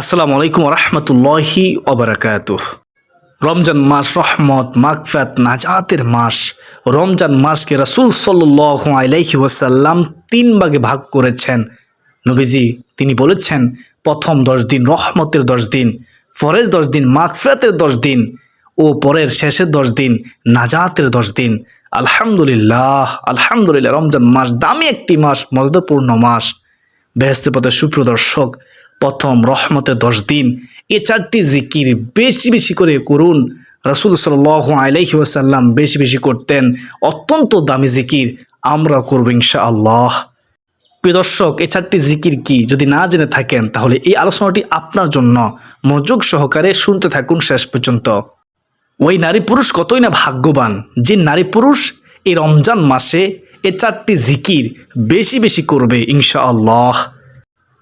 আসসালামু আলাইকুম রহমতুল্লাহি ওবরাকাত রমজান মাস রহমত মাগফাত নাজাতের মাস। রমজান মাসকে রাসূল সাল্লাল্লাহু আলাইহি ওয়াসাল্লাম তিন ভাগে ভাগ করেছেন। নবীজি, তিনি বলেছেন, প্রথম দশ দিন রহমতের দশ দিন, পরের দশ দিন মাগফিরাতের দশ দিন, ও পরের শেষের দশ দিন নাজাতের দশ দিন। আলহামদুলিল্লাহ আলহামদুলিল্লাহ, রমজান মাস দামি একটি মাস মর্যাদাপূর্ণ মাস। বেহেস্তের পথে সুপ্রদর্শক প্রথম রহমতের দশ দিন এ চারটি জিকির বেশি বেশি করে করুন। রসুল সাল আলাইহি ওয়াসাল্লাম বেশি বেশি করতেন। অত্যন্ত দামি জিকির। আমরা করব ইনশা আল্লাহ প্রিয় দর্শক এই চারটি জিকির কি? যদি না জেনে থাকেন, তাহলে এই আলোচনাটি আপনার জন্য। মনোযোগ সহকারে শুনতে থাকুন শেষ পর্যন্ত। ওই নারী পুরুষ কতই না ভাগ্যবান। যে নারী পুরুষ এই রমজান মাসে এ চারটি জিকির বেশি বেশি করবে ইনশা আল্লাহ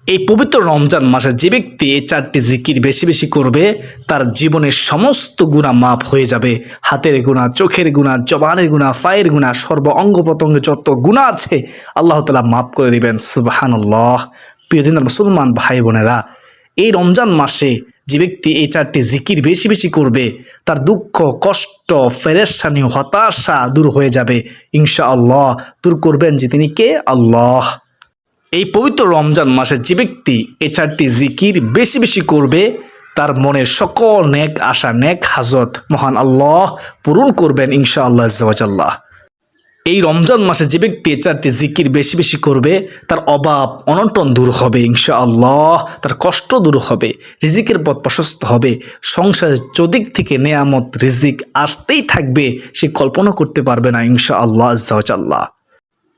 এই পবিত্র রমজান মাসে যে ব্যক্তি এই চারটি জিকির বেশি বেশি করবে, তার জীবনের সমস্ত গুণা মাপ হয়ে যাবে। হাতের গুণা চোখের গুণা জবানের গুণা পায়ের গুণা সর্ব অঙ্গ প্রত্যঙ্গে যত গুণা আছে, আল্লাহ তালা মাফ করে দিবেন। সুবাহানুল্লাহ। প্রিয় দিন মুসলমান ভাই বোনেরা, এই রমজান মাসে যে ব্যক্তি এই চারটি জিকির বেশি বেশি করবে, তার দুঃখ, কষ্ট ফেরেশানি হতাশা দূর হয়ে যাবে। ইনশা আল্লাহ দূর করবেন যে তিনি কে? আল্লাহ। এই পবিত্র রমজান মাসে যে ব্যক্তি এই চারটি জিকির বেশি বেশি করবে, তার মনের সকল নেক আশা, নেক হাজত মহান আল্লাহ পূরণ করবেন ইনশা আল্লাহ আল্লাহ এই রমজান মাসে যে ব্যক্তি এ চারটি জিকির বেশি বেশি করবে, তার অভাব অনটন দূর হবে ইনশা আল্লাহ তার কষ্ট দূর হবে, রিজিকের পথ প্রশস্ত হবে, সংসারের চদিক থেকে নেয়ামত, রিজিক আসতেই থাকবে, সে কল্পনা করতে পারবে না ইনশা আল্লাহ আল্লাহ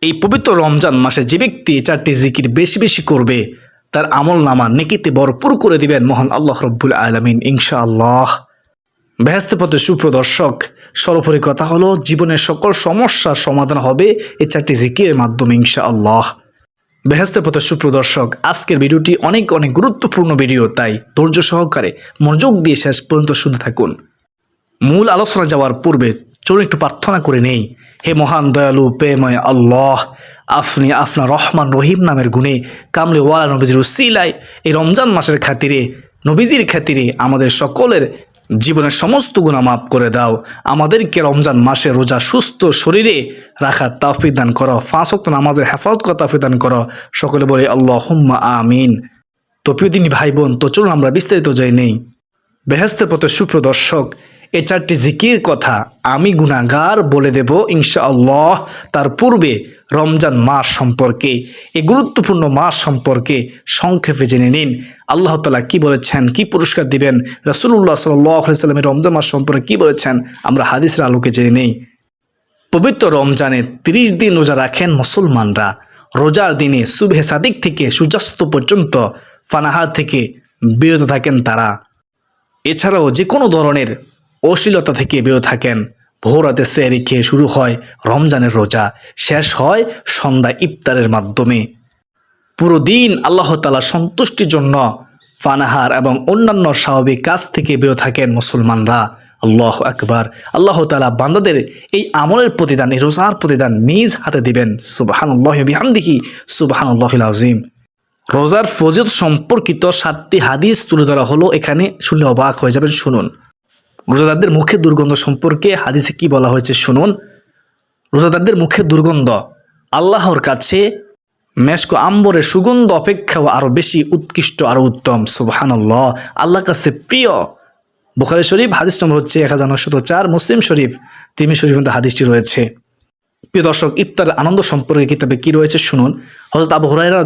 এই পবিত্র রমজান মাসে যে ব্যক্তি চারটি জিকির বেশি বেশি করবে, তার আমল নামা নেকিতে ভরপুর করে দিবেন মহান আল্লাহ রব্বুল আলমিন ইনশা আল্লাহ বেহেস্তে সুপ্রদর্শক, সর্বোপরি কথা হলো, জীবনের সকল সমস্যার সমাধান হবে এই চারটি জিকিরের মাধ্যমে ইনশা আল্লাহ বেহেস্তে পথে সুপ্রদর্শক, আজকের ভিডিওটি অনেক অনেক গুরুত্বপূর্ণ ভিডিও, তাই ধৈর্য সহকারে মনোযোগ দিয়ে শেষ পর্যন্ত শুনতে থাকুন। মূল আলোচনা যাওয়ার পূর্বে চলুন একটু প্রার্থনা করে নেই। হে মহান দয়ালু প্রেময় আল্লাহ, আপনি আপনার রহমান রহিম নামের গুণে কামলে ওয়ালা নবীজির উসিলায় এই রমজান মাসের খাতিরে, নবীজির খাতিরে আমাদের সকলের জীবনের সমস্ত গুণা মাফ করে দাও। আমাদেরকে রমজান মাসে রোজা সুস্থ শরীরে রাখার তাফি দান করো ফাঁস ওয়াক্ত নামাজের হেফাজত করা তাফি দান করো। সকলে বলে আল্লাহ হুম্মা আমিন। তো প্রিয় ভাই বোন, তো চলুন আমরা বিস্তারিত যাই নেই। বেহেস্তের পথে সুপ্রদর্শক এ চারটি জিকির কথা আমি গুণাগার বলে দেব ইনশাআল্লাহ তার পূর্বে রমজান মাস সম্পর্কে। এই গুরুত্বপূর্ণ মাস সম্পর্কে সংক্ষেপে জেনে নিন। আল্লাহ তালা কি বলেছেন? কি পুরস্কার দিবেন? রসুল্লাহ সাল্লামের রমজান মাস সম্পর্কে কি বলেছেন? আমরা হাদিসের আলোকে জেনে নেই। পবিত্র রমজানে তিরিশ দিন রোজা রাখেন মুসলমানরা। রোজার দিনে সুবহে সাদিক থেকে সূর্যাস্ত পর্যন্ত ফানাহার থেকে বিরত থাকেন তারা। এছাড়াও যে কোনো ধরনের অশ্লীলতা থেকে বিরত থাকেন। ভোরাতে সেরি খেয়ে শুরু হয় রমজানের রোজা। শেষ হয় সন্ধ্যা ইফতারের মাধ্যমে। পুরো দিন আল্লাহ তালা সন্তুষ্টির জন্য ফানাহার এবং অন্যান্য স্বাভাবিক কাজ থেকে বিরত থাকেন মুসলমানরা। আল্লাহ আকবার। আল্লাহ তালা বান্দাদের এই আমলের প্রতিদান, এই রোজার প্রতিদান নিজ হাতে দিবেন। সুবাহান আল্লাহ বিহামদিহি। আজিম রোজার ফজত সম্পর্কিত সাতটি হাদিস তুলে ধরা হলো। এখানে শুনলে অবাক হয়ে যাবেন। শুনুন। রোজাদারদের মুখে দুর্গন্ধ সম্পর্কে হাদিসে কি বলা হয়েছে শুনুন। রোজাদারদের মুখে দুর্গন্ধ, আল্লাহর কাছে মেশক আম্বরের সুগন্ধ অপেক্ষাও আরও বেশি উৎকৃষ্ট আরও উত্তম, সুবহানাল্লাহ। আল্লাহর কাছে প্রিয়। বুখারি শরীফ, হাদিস নম্বর হচ্ছে এক হাজার নশত চার, মুসলিম শরীফ তিমি শরীফ মধ্যে হাদিসটি রয়েছে। প্রিয় দর্শক, ইফতার আনন্দ সম্পর্কে কিতাবে কি রয়েছে শুনুন। হজরত আবু হুরাইরা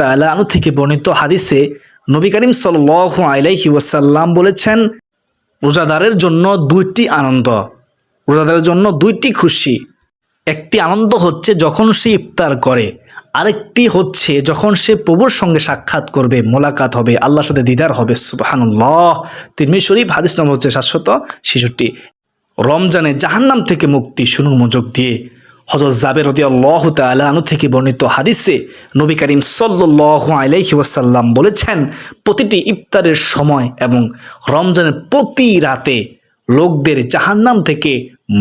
তাআলা আনু থেকে বর্ণিত হাদিসে নবী করিম সাল্লাল্লাহু আলাইহি ওয়াসাল্লাম বলেছেন রোজাদারের জন্য দুইটি আনন্দ। রোজাদারের জন্য দুইটি খুশি। একটি আনন্দ হচ্ছে যখন সে ইফতার করে। আরেকটি হচ্ছে যখন সে প্রভুর সঙ্গে সাক্ষাৎ করবে, মোলাকাত হবে, আল্লাহর সাথে দিদার হবে। সুবাহানুল্লাহ। তিরমি শরীফ, হাদিস নম্বর হচ্ছে সাতশত ছেষট্টি। রমজানে জাহান্নাম থেকে মুক্তি শুনুর মজক দিয়ে। হজরত জাবের রদি আল্লাহ তালু থেকে বর্ণিত হাদিসে নবী করিম সাল্লাহ আলাইহি ওয়াসাল্লাম বলেছেন, প্রতিটি ইফতারের সময় এবং রমজানের প্রতি রাতে লোকদের জাহান্নাম থেকে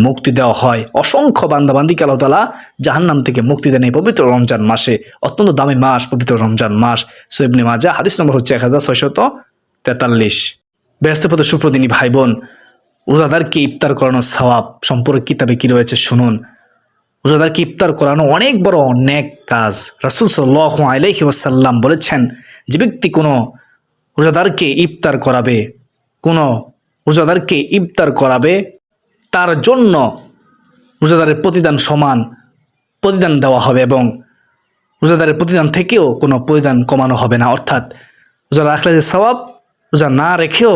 মুক্তি দেওয়া হয়। অসংখ্য বান্দাবান্দিকে আল্লাহ তালা জাহান্নাম থেকে মুক্তি দেন এই পবিত্র রমজান মাসে, অত্যন্ত দামি মাস, পবিত্র রমজান মাস। সৈবনে মাজা হাদিস নম্বর হচ্ছে এক হাজার ছয়শত তেতাল্লিশ। ব্যস্তপদ সুপ্রদিনী ভাই বোন, রোজাদারকে ইফতার করানোর সওয়াব সম্পর্কে কিতাবে কি রয়েছে শুনুন। রোজাদারকে ইফতার করানো অনেক বড় অনেক কাজ। রাসুল সাল্লাহ আলাইহি ওয়াসাল্লাম বলেছেন, যে ব্যক্তি কোনো রোজাদারকে ইফতার করাবে, কোনো রোজাদারকে ইফতার করাবে, তার জন্য রোজাদারের প্রতিদান সমান প্রতিদান দেওয়া হবে এবং রোজাদারের প্রতিদান থেকেও কোনো প্রতিদান কমানো হবে না। অর্থাৎ রোজা রাখলে যে সওয়াব রোজা না রেখেও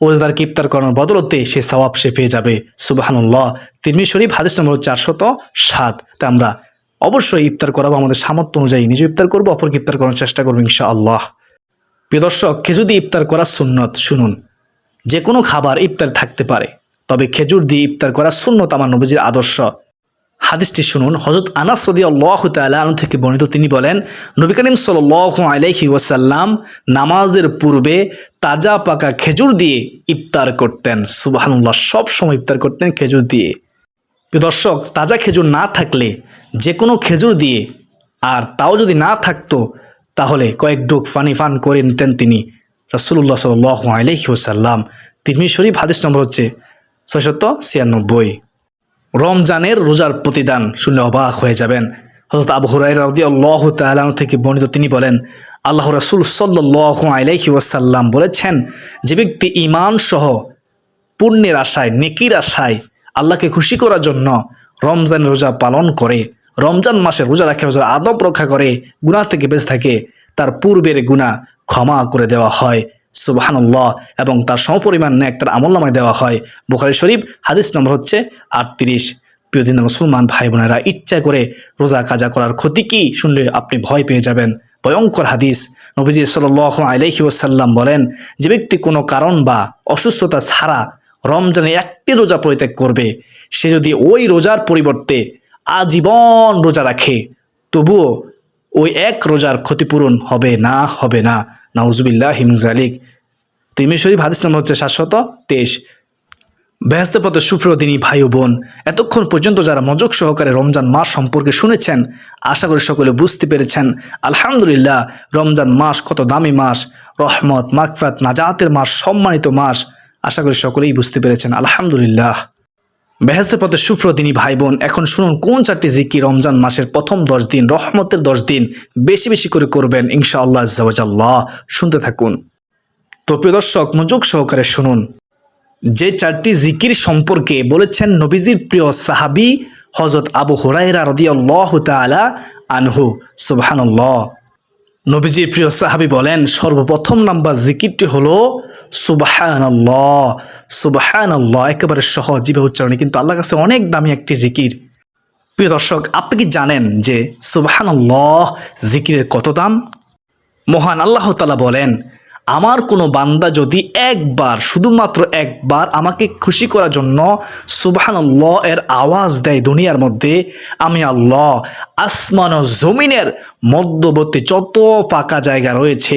রোজাদারকে কিপ্তার করানোর বদলতে সে সওয়াব সে পেয়ে যাবে। সুবাহানুল্লাহ। তিরমি শরীফ, হাদিস নম্বর চারশত সাত। তা আমরা অবশ্যই ইফতার করাবো, আমাদের সামর্থ্য অনুযায়ী নিজে ইফতার করব, অপরকে ইফতার করার চেষ্টা করব ইনশা আল্লাহ প্রিয় দর্শক, খেজুর দিয়ে ইফতার করা সুন্নত, শুনুন। যে কোনো খাবার ইফতার থাকতে পারে, তবে খেজুর দিয়ে ইফতার করা সুন্নত আমার নবীজির আদর্শ। হাদিসটি শুনুন। হজরত আনাস রদি আল্লাহ তালন থেকে বর্ণিত তিনি বলেন, নবী করিম সাল আলাইহি ওয়াসাল্লাম নামাজের পূর্বে তাজা পাকা খেজুর দিয়ে ইফতার করতেন। সুবাহানুল্লাহ, সব সময় ইফতার করতেন খেজুর দিয়ে। দর্শক, তাজা খেজুর না থাকলে যে কোনো খেজুর দিয়ে, আর তাও যদি না থাকতো, তাহলে কয়েক ডুক পানি ফান করে নিতেন তিনি। রসুল্লাহ সাল আলহি ওসাল্লাম তিরমি শরীফ হাদিস নম্বর হচ্ছে ছয়শত ছিয়ানব্বই। রমজানের রোজার প্রতিদান শুনলে অবাক হয়ে যাবেন। হজরত আবু হুরাই রাউদি আল্লাহ তালাম থেকে বর্ণিত তিনি বলেন, আল্লাহ রসুল সাল্লাহ আলাইহি ওয়াসাল্লাম বলেছেন, যে ব্যক্তি ইমান সহ পুণ্যের আশায়, নেকির আশায় আল্লাহকে খুশি করার জন্য রমজান রোজা পালন করে, রমজান মাসে রোজা রাখে, রোজার আদব রক্ষা করে, গুনাহ থেকে বেঁচে থাকে, তার পূর্বের গুণা ক্ষমা করে দেওয়া হয়। সুবাহানুল্লাহ, এবং তার সমপরিমাণ ন্যাক তার আমল্লামায় দেওয়া হয়। বুখারি শরীফ, হাদিস নম্বর হচ্ছে আটত্রিশ। প্রিয় দিন মুসলমান ভাই বোনেরা ইচ্ছা করে রোজা কাজা করার ক্ষতি কি শুনলে আপনি ভয় পেয়ে যাবেন। ভয়ঙ্কর হাদিস। নবীজি সাল আলহি ওসাল্লাম বলেন, যে ব্যক্তি কোনো কারণ বা অসুস্থতা ছাড়া রমজানে একটি রোজা পরিত্যাগ করবে, সে যদি ওই রোজার পরিবর্তে আজীবন রোজা রাখে, তবুও ওই এক রোজার ক্ষতিপূরণ হবে না হবে না। নাউজুবিল্লাহ হিমজালিক তিমি শরীফ হাদিস নম্বর হচ্ছে সাতশত তেইশ। ব্যস্ত পথ সুপ্রদিনী ভাই বোন, এতক্ষণ পর্যন্ত যারা মজক সহকারে রমজান মাস সম্পর্কে শুনেছেন, আশা করি সকলে বুঝতে পেরেছেন, আলহামদুলিল্লাহ রমজান মাস কত দামি মাস, রহমত মাকফাত নাজাতের মাস, সম্মানিত মাস, আশা করি সকলেই বুঝতে পেরেছেন, আলহামদুলিল্লাহ। বেহেস্তের পথে সুপ্রদিনী ভাই বোন এখন শুনুন কোন চারটি জিকি রমজান মাসের প্রথম দশ দিন, রহমতের দশ দিন বেশি বেশি করে করবেন ইনশাআল্লাহ জাওয়াজাল্লাহ শুনতে থাকুন। তো প্রিয় দর্শক, মনোযোগ সহকারে শুনুন। যে চারটি জিকির সম্পর্কে বলেছেন নবীজির প্রিয় সাহাবি হজরত আবু হুরাইরা রদিয়াল্লাহ তালা আনহু। সুবহানাল্লাহ। নবীজির প্রিয় সাহাবি বলেন, সর্বপ্রথম নাম্বার জিকিরটি হলো সুবাহানাল্লাহ সুবাহানাল্লাহ, একেবারে সহজ জীবে উচ্চারণে। কিন্তু আল্লাহ কাছে অনেক দামি একটি জিকির। প্রিয় দর্শক, আপনি কি জানেন যে সুবাহানাল্লাহ জিকিরের কত দাম? মহান আল্লাহ তালা বলেন আমার কোনো বান্দা যদি একবার, শুধুমাত্র একবার আমাকে খুশি করার জন্য সুবাহান এর আওয়াজ দেয় দুনিয়ার মধ্যে, আমি আল্লাহ আসমান ও জমিনের মধ্যবর্তী যত পাকা জায়গা রয়েছে,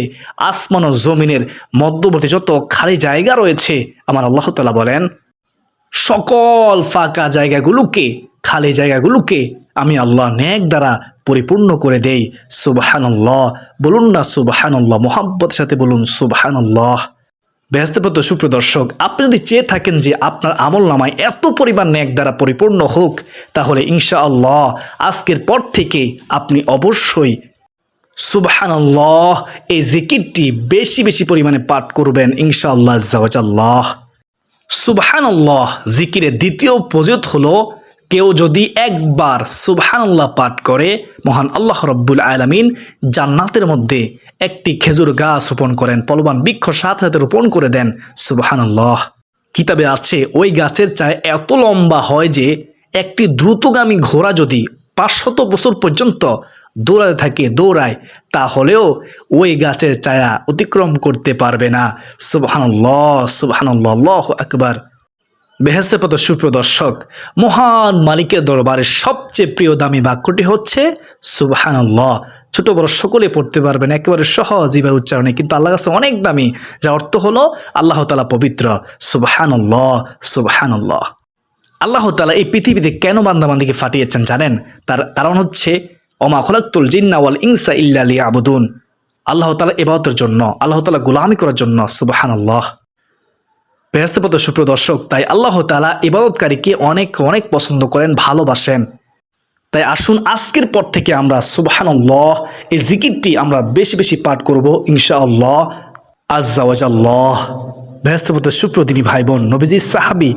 আসমান ও জমিনের মধ্যবর্তী যত খালি জায়গা রয়েছে, আমার আল্লাহ তালা বলেন, সকল ফাঁকা জায়গাগুলোকে, খালি জায়গাগুলোকে আমি আল্লাহ নেক দ্বারা পরিপূর্ণ করে দেই। সুবাহানল্লাহ। বলুন না সুবাহানল্লাহ। মোহাব্বতের সাথে বলুন সুবাহানল্লাহ। ব্যস্তপত সুপ্রদর্শক, আপনি যদি চেয়ে থাকেন যে আপনার আমল নামায় এত পরিমাণ ন্যাক দ্বারা পরিপূর্ণ হোক, তাহলে ইনশাআল্লাহ আজকের পর থেকে আপনি অবশ্যই সুবহানাল্লাহ এই জিকিরটি বেশি বেশি পরিমাণে পাঠ করবেন ইনশাআল্লাহ জাওয়াজাল্লাহ সুবহানাল্লাহ, জিকিরের দ্বিতীয় প্রজত হলো কেউ যদি একবার সুবহানাল্লাহ পাঠ করে, মহান আল্লাহ রব্বুল আলমিন জান্নাতের মধ্যে একটি খেজুর গাছ রোপণ করেন, পলবান বৃক্ষ সাথে সাথে রোপণ করে দেন, সুবহানাল্লাহ। কিতাবে আছে, ওই গাছের চায় এত লম্বা হয় যে, একটি দ্রুতগামী ঘোড়া যদি পাঁচশত বছর পর্যন্ত দৌড়াতে থাকে, দৌড়ায়, তাহলেও ওই গাছের ছায়া অতিক্রম করতে পারবে না। সুবহানাল্লাহ সুবহানাল্লাহ আকবার। বেহেস্তের পথ সুপ্রদর্শক, মহান মালিকের দরবারে সবচেয়ে প্রিয় দামি বাক্যটি হচ্ছে, সুবহানাল্লাহ। ছোট বড় সকলে পড়তে পারবেন, একেবারে সহজ ইবার উচ্চারণে, কিন্তু আল্লাহ কাছে অনেক দামি যা অর্থ হলো আল্লাহ তালা পবিত্র, সুবহানাল্লাহ সুবহানাল্লাহ। আল্লাহ তালা এই পৃথিবীতে কেন বান্দাবান্দিকে ফাটিয়েছেন জানেন? তার কারণ হচ্ছে অমা খলাক্তুল জিন্নাওয়াল ইনসা ইল্লালি আবুদুন আল্লাহ তালা ইবাদতের জন্য, আল্লাহ তালা গোলামি করার জন্য সুবাহান আল্লাহ বেহস্তপত সুপ্রিয় দর্শক, তাই আল্লাহ তালা ইবাদতকারীকে অনেক অনেক পছন্দ করেন, ভালোবাসেন। তাই আসুন আজকের পর থেকে আমরা সুবাহান্লাহ এই জিকিরটি আমরা বেশি বেশি পাঠ করব ইনশাআল্লাহ আজ্জাওয়াজাল্লাহ। বেহস্তপত সুপ্রদিনী ভাই বোন নবীজি সাহাবি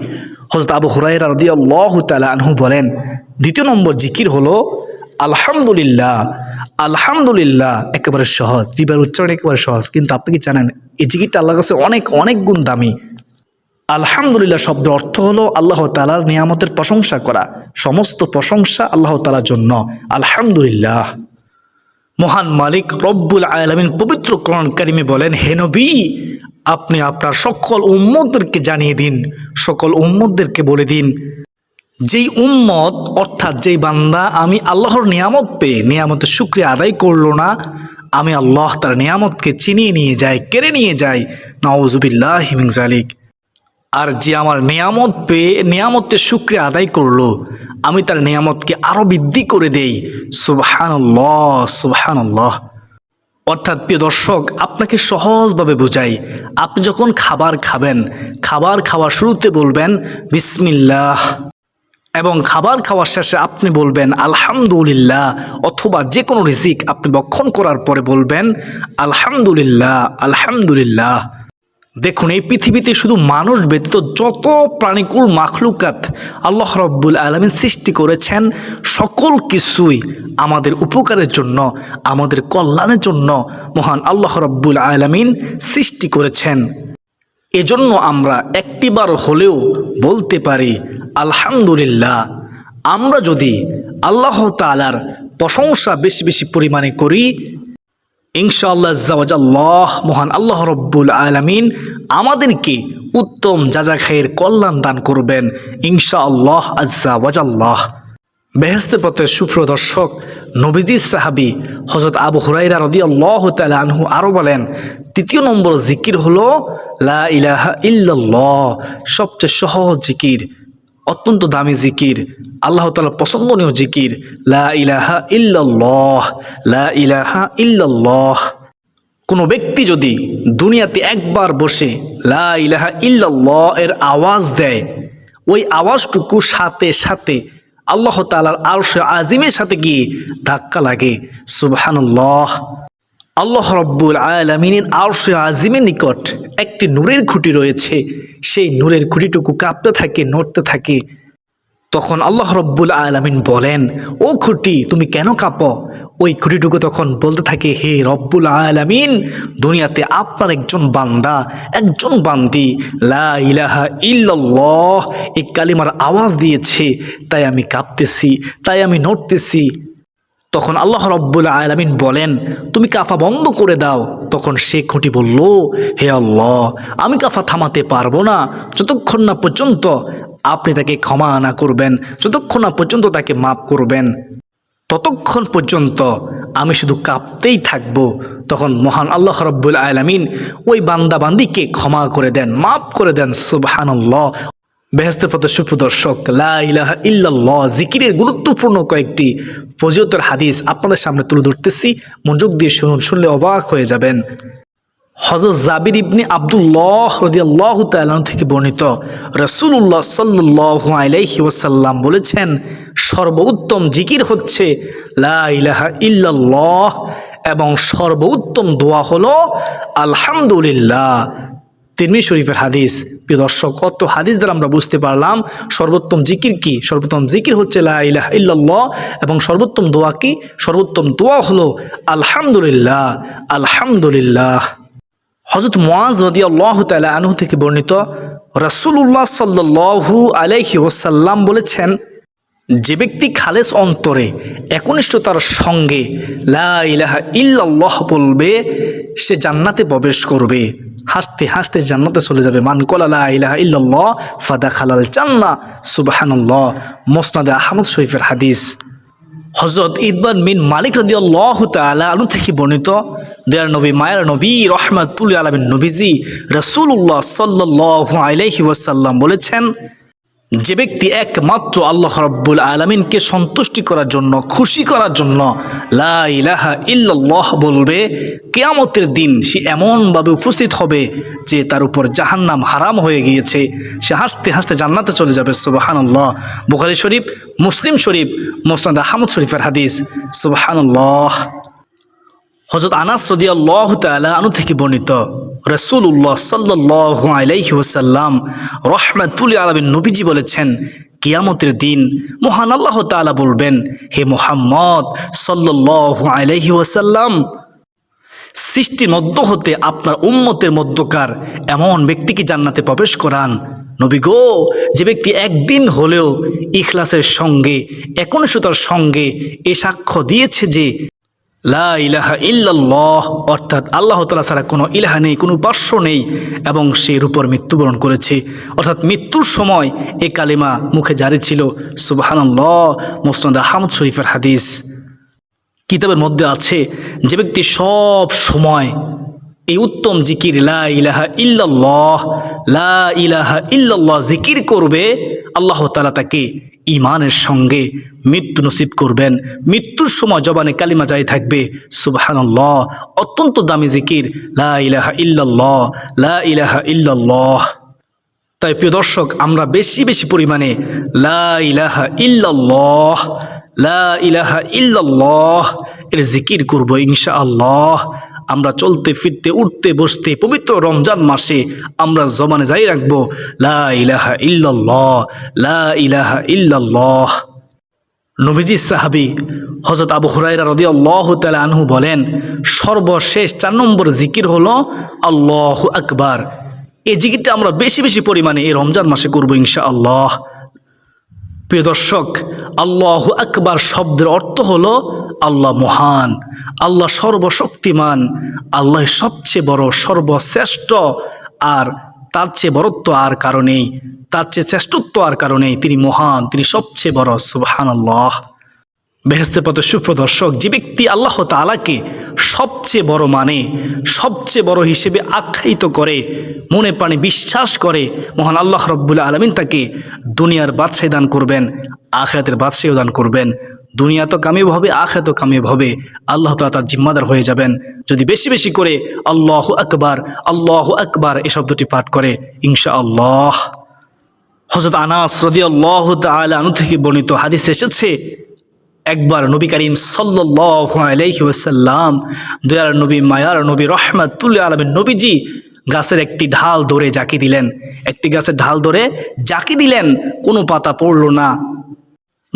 হজরত আবু হুরাই রাদি আল্লাহ তালা আনহু বলেন, দ্বিতীয় নম্বর জিকির হলো, আলহামদুলিল্লাহ আলহামদুলিল্লাহ, একেবারে সহজ। জিবার উচ্চারণ একেবারে সহজ। কিন্তু আপনি কি জানেন, এই জিকিরটা আল্লাহর কাছে অনেক অনেক গুণ দামি। আলহামদুলিল্লাহ শব্দের অর্থ হলো আল্লাহ তালার নিয়ামতের প্রশংসা করা। সমস্ত প্রশংসা আল্লাহ তালার জন্য। আলহামদুলিল্লাহ। মহান মালিক রব্বুল আলমিন পবিত্র কোরআন কারিমে বলেন, হে নবী, আপনি আপনার সকল উম্মতদেরকে জানিয়ে দিন, সকল উম্মতদেরকে বলে দিন, যেই উম্মত, অর্থাৎ যেই বান্দা আমি আল্লাহর নিয়ামত পেয়ে নিয়ামতের শুক্রিয়া আদায় করল না, আমি আল্লাহ তার নিয়ামতকে চিনিয়ে নিয়ে যাই কেড়ে নিয়ে যাই নওয়াজুবিল্লাহ হিমিং জালিক আর যে আমার নিয়ামত পেয়ে, নিয়ামতের শুক্রিয়া আদায় করল, আমি তার নিয়ামতকে আরও বৃদ্ধি করে দেই। সুবহানাল্লাহ সুবহানাল্লাহ। অর্থাৎ প্রিয় দর্শক, আপনাকে সহজভাবে বোঝাই, আপনি যখন খাবার খাবেন, খাবার খাওয়ার শুরুতে বলবেন, বিসমিল্লাহ। এবং খাবার খাওয়ার শেষে আপনি বলবেন, আলহামদুলিল্লাহ। অথবা যে কোনো রিজিক আপনি বক্ষণ করার পরে বলবেন, আলহামদুলিল্লাহ আলহামদুলিল্লাহ। দেখুন, এই পৃথিবীতে শুধু মানুষ ব্যতীত যত প্রাণীকুল মাখলুকাত আল্লাহ রব্বুল আলমিন সৃষ্টি করেছেন, সকল কিছুই আমাদের উপকারের জন্য, আমাদের কল্যাণের জন্য মহান আল্লাহ রব্বুল আলমিন সৃষ্টি করেছেন। এজন্য আমরা একটিবার হলেও বলতে পারি, আলহামদুলিল্লাহ, আমরা যদি আল্লাহ তালার প্রশংসা বেশি বেশি পরিমাণে করি ইনশাআল্লাহ মহান আল্লাহ রব্বুল আলমিন আমাদেরকে উত্তম যাজা খায়ের কল্যাণ দান করবেন, ইনশাআল্লাহ আজ্জা ওয়াজাল্লাহ বেহেস্তের পথে সুপ্রদর্শক নবীজি সাহাবি হজরত আবু হুরাইরা রদি আল্লাহ আনহু আরও বলেন, তৃতীয় নম্বর জিকির হলো, লা ইলাহা ইল্লাল্লাহ। সবচেয়ে সহজ জিকির অত্যন্ত দামি জিকির, আল্লাহ তালার পছন্দনীয় জিকির, লা ইলাহা ইল্লাল্লাহ, লা ইলাহা ইল্লাল্লাহ। কোনো ব্যক্তি যদি দুনিয়াতে একবার বসে লা ইলাহা ইল্লাল্লাহ এর আওয়াজ দেয়, ওই আওয়াজটুকু সাথে সাথে আল্লাহ তালার আরশ আজিমের সাথে গিয়ে ধাক্কা লাগে। সুবহানাল্লাহ। আল্লাহ রব্বুল আলমিনের আরশ আজিমের নিকট একটি নূরের খুঁটি রয়েছে। সেই নূরের খুঁটিটুকু কাঁপতে থাকে, নড়তে থাকে। তখন আল্লাহ রব্বুল আলমিন বলেন, ও খুঁটি, তুমি কেন কাঁপো? ওই খুঁটিটুকু তখন বলতে থাকে, হে রব্বুল আলমিন, দুনিয়াতে আপনার একজন বান্দা, একজন বান্দি, লা ইলাহা এই কালিমার আওয়াজ দিয়েছে, তাই আমি কাঁপতেছি, তাই আমি নড়তেছি। তখন আল্লাহ রব্বুল আলমিন বলেন, তুমি কাফা বন্ধ করে দাও। তখন সে খুঁটি বলল, হে আল্লাহ, আমি কাফা থামাতে পারব না। যতক্ষণ না পর্যন্ত আপনি তাকে ক্ষমা না করবেন, যতক্ষণ না পর্যন্ত তাকে মাফ করবেন, ততক্ষণ পর্যন্ত আমি শুধু কাঁপতেই থাকব। তখন মহান আল্লাহ রব্বুল আলমিন ওই বান্দাবান্দিকে ক্ষমা করে দেন, মাফ করে দেন, সুবহানাল্লাহ। বেহেস্তের পথে সুপ্রদর্শক, লা ইলাহা ইল্লাল্লাহ, জিকিরের গুরুত্বপূর্ণ কয়েকটি ফজিয়তের হাদিস আপনাদের সামনে তুলে ধরতেছি। মনোযোগ দিয়ে শুনুন, শুনলে অবাক হয়ে যাবেন। হজরত জাবির ইবনি আবদুল্লাহ রদিয়াল্লাহ তালন থেকে বর্ণিত রসুল্লাহ সাল্লাহ আলাইহি ওয়াসাল্লাম বলেছেন, সর্বোত্তম জিকির হচ্ছে লা ইলাহা ইল্লাল্লাহ এবং সর্বোত্তম দোয়া হলো আলহামদুলিল্লাহ। তিরমি শরীফের হাদিস। প্রিয় দর্শক, কত হাদিস দ্বারা আমরা বুঝতে পারলাম সর্বোত্তম জিকির কি? সর্বোত্তম জিকির হচ্ছে লা ইলাহা ইল্লাল্লাহ এবং সর্বোত্তম দোয়া কি? সর্বোত্তম দোয়া হলো আলহামদুলিল্লাহ আলহামদুলিল্লাহ। হজরত মোয়াজ রদি আল্লাহ তালা আনহু থেকে বর্ণিত রাসুল্লাহ সাল্লু আলাইহি ওসাল্লাম বলেছেন, যে ব্যক্তি খালেস অন্তরে একনিষ্ঠতার সঙ্গে লা ইলাহা ইল্লাল্লাহ বলবে, সে জান্নাতে প্রবেশ করবে। হাসতে হাসতে জান্নাতে চলে যাবে। মান কলা লা ইলাহা ইল্লাল্লাহ ফাদা খালাল চান্না সুবহানাল্লাহ। মোসনাদে আহমদ শরীফের হাদিস। হজরত ইদবান মিন মালিক রদি আল্লাহ তালা আলু থেকে বর্ণিত দেয়ার নবী, মায়ের নবী, রহমাতুল আলমিন নবীজি রসুল্লাহ সাল্লাহ আলাইহি ওয়াসাল্লাম বলেছেন যে ব্যক্তি একমাত্র আল্লাহ রাব্বুল আলমিনকে সন্তুষ্টি করার জন্য, খুশি করার জন্য লা ইলাহা ইল্লাল্লাহ বলবে, কেয়ামতের দিন সে এমনভাবে উপস্থিত হবে যে তার উপর জাহান্নাম হারাম হয়ে গিয়েছে। সে হাসতে হাসতে জান্নাতে চলে যাবে, সুবাহানাল্লাহ। বুখারি শরীফ, মুসলিম শরীফ, মোসনাদ আহমদ শরীফের হাদিস, সুবাহানাল্লাহ। হজরত আনাস সদি আল্লাহ তালা আনু থেকে বর্ণিত রসুল রসুল্লাহ সাল্লাহ আলাইহি ওসাল্লাম রহমাতুল আলমিন নবীজি বলেছেন, কিয়ামতের দিন মহান আল্লাহ তালা বলবেন, হে মোহাম্মদ সাল্লাহ আলাইহি ওসাল্লাম সৃষ্টির মধ্য হতে আপনার উম্মতের মধ্যকার এমন ব্যক্তিকে জান্নাতে প্রবেশ করান। নবী গো, যে ব্যক্তি একদিন হলেও ইখলাসের সঙ্গে, একনিষ্ঠতার সঙ্গে এ সাক্ষ্য দিয়েছে যে লা ইলাহা ইল্লাল্লাহ, অর্থাৎ আল্লাহ তালা ছাড়া কোনো ইলাহা নেই, কোনো উপাস্য নেই, এবং সে এর উপর মৃত্যুবরণ করেছে। অর্থাৎ মৃত্যুর সময় এ কালিমা মুখে জারি ছিল। সুবাহানাল্লাহ, মোসনাদ আহমদ শরীফের হাদিস। কিতাবের মধ্যে আছে যে ব্যক্তি সব সময় এই উত্তম জিকির লা ইলাহা ইল্লাল্লাহ, লা ইলাহা ইল্লাল্লাহ জিকির করবে, আল্লাহ তালা তাকে ইমানের সঙ্গে মৃত্যু নসিব করবেন। মৃত্যুর সময় জবানে কালিমা যাই থাকবে, সুবহানাল্লাহ, অত্যন্ত দামি জিকির, লা ইলাহা ইল্লাল্লাহ, লা তাই প্রিয় দর্শক, আমরা বেশি বেশি পরিমাণে লা ইলাহা ইল্লাল্লাহ, লা এর জিকির করব ইনশাআল্লাহ। আমরা চলতে, ফিরতে, উঠতে, বসতে, পবিত্র রমজান মাসে আমরা জমানে যাই রাখব, লা ইলাহা লা নবীজি সাহাবি হজরত আবু হুরাইরা রদি আল্লাহ তালা আনহু বলেন, সর্বশেষ চার নম্বর জিকির হলো আল্লাহ আকবার। এই জিকিরটা আমরা বেশি বেশি পরিমাণে এই রমজান মাসে করব ইনশা আল্লাহ প্রিয় দর্শক, আল্লাহ আকবার শব্দের অর্থ হল আল্লাহ মহান, আল্লাহ সর্বশক্তিমান, আল্লাহ সবচেয়ে বড়, সর্বশ্রেষ্ঠ, আর তার চেয়ে বড়ত্ব আর কারণেই তার চেয়ে শ্রেষ্ঠত্ব আর কারণেই তিনি মহান, তিনি সবচেয়ে বড় সুবহান আল্লাহ বেহেস্তে পথে সুপ্রদর্শক যে ব্যক্তি আল্লাহ তালাকে সবচেয়ে বড় মানে সবচেয়ে বড় হিসেবে আখ্যায়িত করে, মনে প্রাণে বিশ্বাস করে, মহান আল্লাহ রব্বুল আলমিন তাকে দুনিয়ার বাদশাহী দান করবেন, আখরাতের বাদশাহীও দান করবেন। দুনিয়া তো কামিয়াব হবে আখরাতও কামিয়াব হবে। আল্লাহ তালা তার জিম্মাদার হয়ে যাবেন। যদি বেশি বেশি করে আল্লাহ আকবার আল্লাহ আকবার এই শব্দটি পাঠ করে ইনশা আল্লাহ হজরত আনাস রদি আল্লাহ আনু থেকে বর্ণিত হাদিস এসেছে একবার নবী করিম সাল্লাহি ওসাল্লাম দয়ার নবী, মায়ার নবী রহমাতুল্লাহ আলমের নবীজি গাছের একটি ঢাল ধরে জাকি দিলেন। একটি গাছের ঢাল ধরে জাকি দিলেন, কোনো পাতা পড়ল না।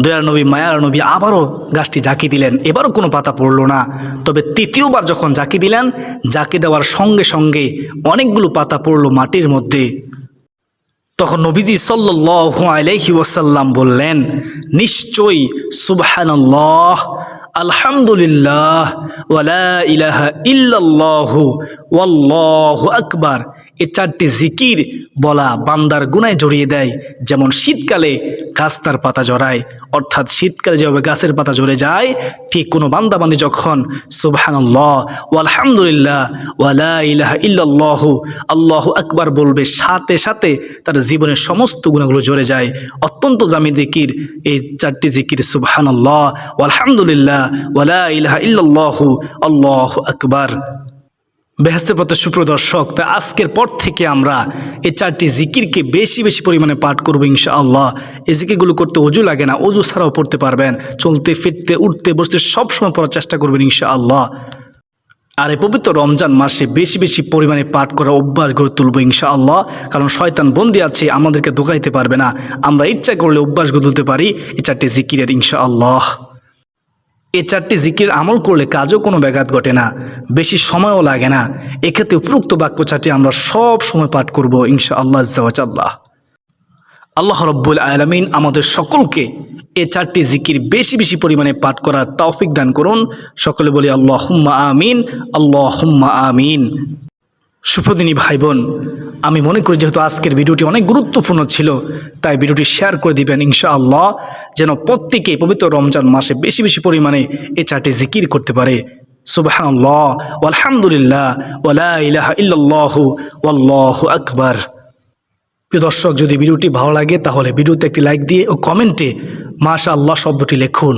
দয়ার নবী, মায়ার নবী আবারও গাছটি জাকি দিলেন, এবারও কোনো পাতা পড়ল না। তবে তৃতীয়বার যখন জাকি দিলেন জাকি দেওয়ার সঙ্গে সঙ্গে অনেকগুলো পাতা পড়ল মাটির মধ্যে। তখন নবীজি সাল্লাহ আলাইহি ওয়াসাল্লাম বললেন নিশ্চয়ই সুবহানাল্লাহ আলহামদুলিল্লাহ ওয়ালা ইলাহা ইল্লাল্লাহু ওয়াল্লাহু আকবার। এ চারটি জিকির বলা বান্দার গুনায় জড়িয়ে দেয়। যেমন শীতকালে গাছ তার পাতা জড়ায়, অর্থাৎ শীতকালে যেভাবে গাছের পাতা ঝরে যায়, ঠিক কোনো বান্দাবান্দি যখন সুবহানাল্লাহ আলহামদুলিল্লাহ ওয়ালা ইলাহা ইল্লাল্লাহু, আল্লাহ আকবার বলবে, সাথে সাথে তার জীবনের সমস্ত গুণাগুলো জড়ে যায়। অত্যন্ত জামি দিকির এই চারটি জিকির সুবহানাল্লাহ আলহামদুলিল্লাহ ওয়ালা ইলাহা ইল্লাল্লাহু, আল্লাহ আকবার। বেহেস্তের পথে সুপ্রদর্শক, তা আজকের পর থেকে আমরা এই চারটি জিকিরকে বেশি বেশি পরিমাণে পাঠ করব ইনশা আল্লাহ এই জিকিরগুলো করতে অজু লাগে না, অজু ছাড়াও পড়তে পারবেন। চলতে, ফিরতে, উঠতে, বসতে সবসময় পড়ার চেষ্টা করবেন ইনশাআল্লাহ। আর এই পবিত্র রমজান মাসে বেশি বেশি পরিমাণে পাঠ করা অভ্যাস গড়ে তুলবো ইনশাআল্লাহ। কারণ শয়তান বন্দি আছে, আমাদেরকে দোকাইতে পারবে না। আমরা ইচ্ছা করলে অভ্যাস গড়ে তুলতে পারি এই চারটি জিকিরের ইনশাআল্লাহ। এ চারটি জিকির আমল করলে কাজও কোনো ব্যাঘাত ঘটে না, বেশি সময়ও লাগে না। এক্ষেত্রে উপরোক্ত বাক্য চারটি আমরা সব সময় পাঠ করব ইনশা আল্লাহ জাওয়াজাল্লাহ আল্লাহ রব্বুল আলমিন আমাদের সকলকে এ চারটি জিকির বেশি বেশি পরিমাণে পাঠ করার তৌফিক দান করুন। সকলে বলি আল্লাহ হুম্মা আমিন আল্লাহ হুম্মা আমিন। সুপ্রদিনী ভাই বোন আমি মনে করি যেহেতু আজকের ভিডিওটি অনেক গুরুত্বপূর্ণ ছিল, তাই ভিডিওটি শেয়ার করে দিবেন ইনশাআল্লাহ, যেন প্রত্যেকে পবিত্র রমজান মাসে বেশি বেশি পরিমাণে এ চারটি জিকির করতে পারে। সুবাহান্লাহ আলহামদুলিল্লাহ ওলা ইলাহা প্রিয় দর্শক, যদি ভিডিওটি ভালো লাগে, তাহলে ভিডিওতে একটি লাইক দিয়ে ও কমেন্টে মাশা আল্লাহ শব্দটি লিখুন।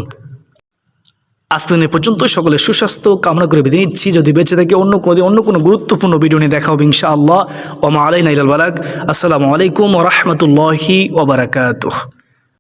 আজকে পর্যন্ত সকলে সুস্বাস্থ্য কামনা করে বিদায় নিচ্ছি। যদি বেঁচে থাকে অন্য কোনো অন্য কোনো গুরুত্বপূর্ণ ভিডিও নিয়ে দেখা হবে ইনশাআল্লাহ। ওমা আলাই নাইল বালাক আসসালামু আলাইকুম ওয়া ওবরাকাত